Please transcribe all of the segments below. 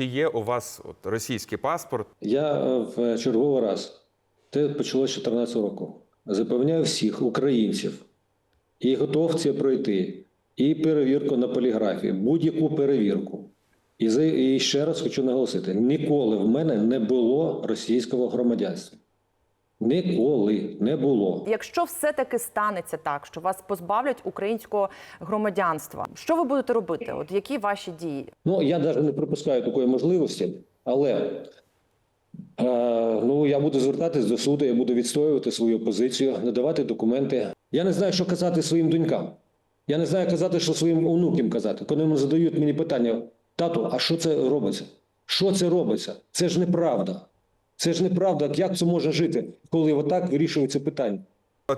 чи є у вас от, російський паспорт? Я е, в черговий раз, це почалося з 2014 року, запевняю всіх українців і готов це пройти, і перевірку на поліграфі, будь-яку перевірку. І, і ще раз хочу наголосити: ніколи в мене не було російського громадянства. Ніколи не було. Якщо все-таки станеться так, що вас позбавлять українського громадянства, що ви будете робити? От які ваші дії? Ну, я навіть не припускаю такої можливості, але е, ну, я буду звертатись до суду, я буду відстоювати свою позицію, надавати документи. Я не знаю, що казати своїм донькам. Я не знаю казати, що своїм онукам казати. Коли вони задають мені питання, тату, а що це робиться? Що це робиться? Це ж неправда. Це ж неправда. Як це може жити, коли отак вирішується питання?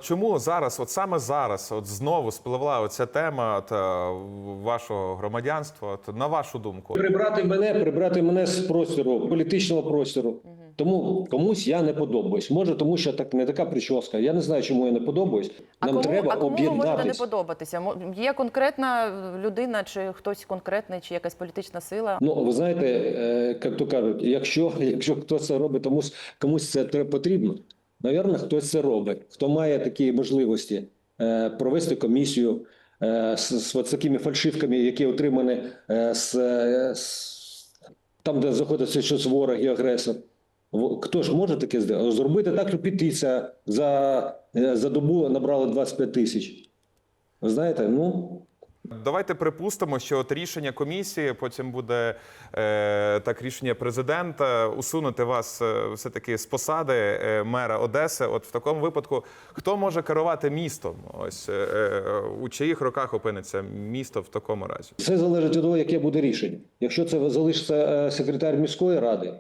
Чому зараз, от саме зараз, от знову спливла оця тема от, е, вашого громадянства? От, на вашу думку, Прибрати мене, прибрати мене з простору, політичного простору. Тому комусь я не подобаюсь. Може, тому що так не така прическа. Я не знаю, чому я не подобаюсь. А Нам кому, треба а кому ви можете не подобатися? Є конкретна людина, чи хтось конкретний, чи якась політична сила? Ну, ви знаєте, е, як то кажуть, якщо, якщо хтось це робить, тому комусь це потрібно, навірно, хтось це робить. Хто має такі можливості е, провести комісію е, з, з от такими фальшивками, які отримані з, з там, де знаходиться щось ворог і агресор. Хто ж може таке зробити? Так, що петиція за, е, за добу набрала 25 тисяч. Ви знаєте, ну. давайте припустимо, що от рішення комісії, потім буде е, так рішення президента усунути вас е, все таки з посади е, мера Одеси. От в такому випадку, хто може керувати містом? Ось е, е, у чиїх руках опиниться місто в такому разі? Все залежить від того, яке буде рішення. Якщо це залишиться е, секретар міської ради,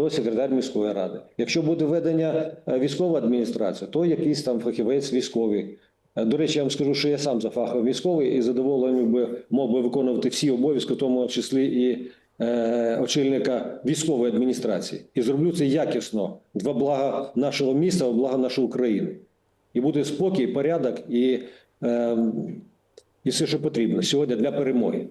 то секретар міської ради. Якщо буде введення е, військова адміністрація, то якийсь там фахівець військовий. Е, До речі, я вам скажу, що я сам за фахом військовий і задоволений би мог би виконувати всі обов'язки, в тому числі і е, очільника військової адміністрації. І зроблю це якісно для блага нашого міста, во блага нашої України. І буде спокій, порядок і, е, і все, що потрібно сьогодні для перемоги.